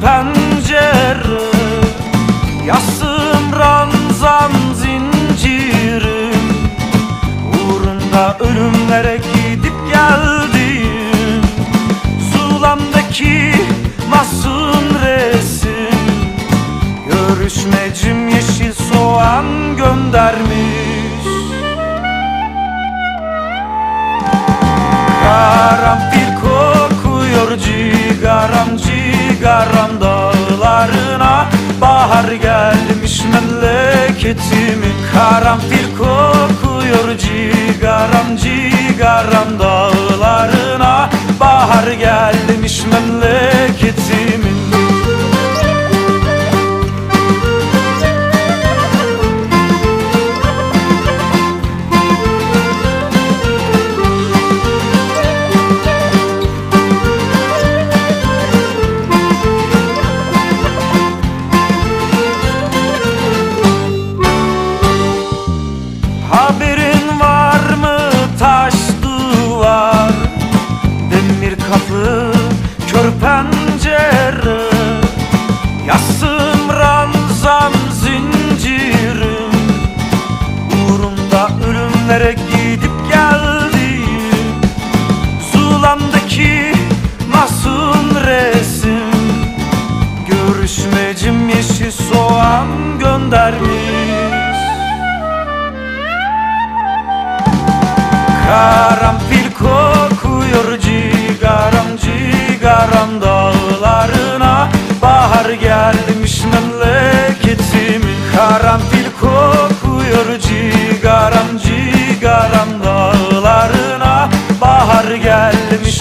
pencere Yasım ranzam zincirim Uğrunda ölümlere gidip geldim. Zulamdaki masum resim. Görüşmecim yeşil soğan göndermiş. Karanfil kokuyor cigaram cigaram dağlarına Bahar gelmiş memleketimin Karanfil kokuyor cigaram cigaram Yasım ranzam zincirim. Uğrumda ölümlere gidip geldim. Zulamdaki masum resim. Görüşmecim yeşil soğan göndermiş. Karanfil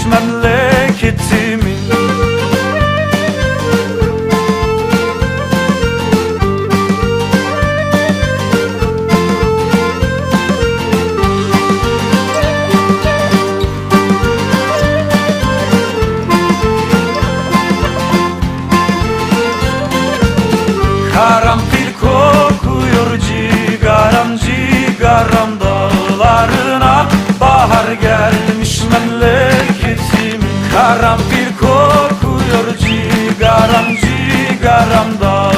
gelmiş memleketimin Karanfil kokuyor cigaram cigaram memleketimin Karanfil kokuyor cigaram cigaram dağlarına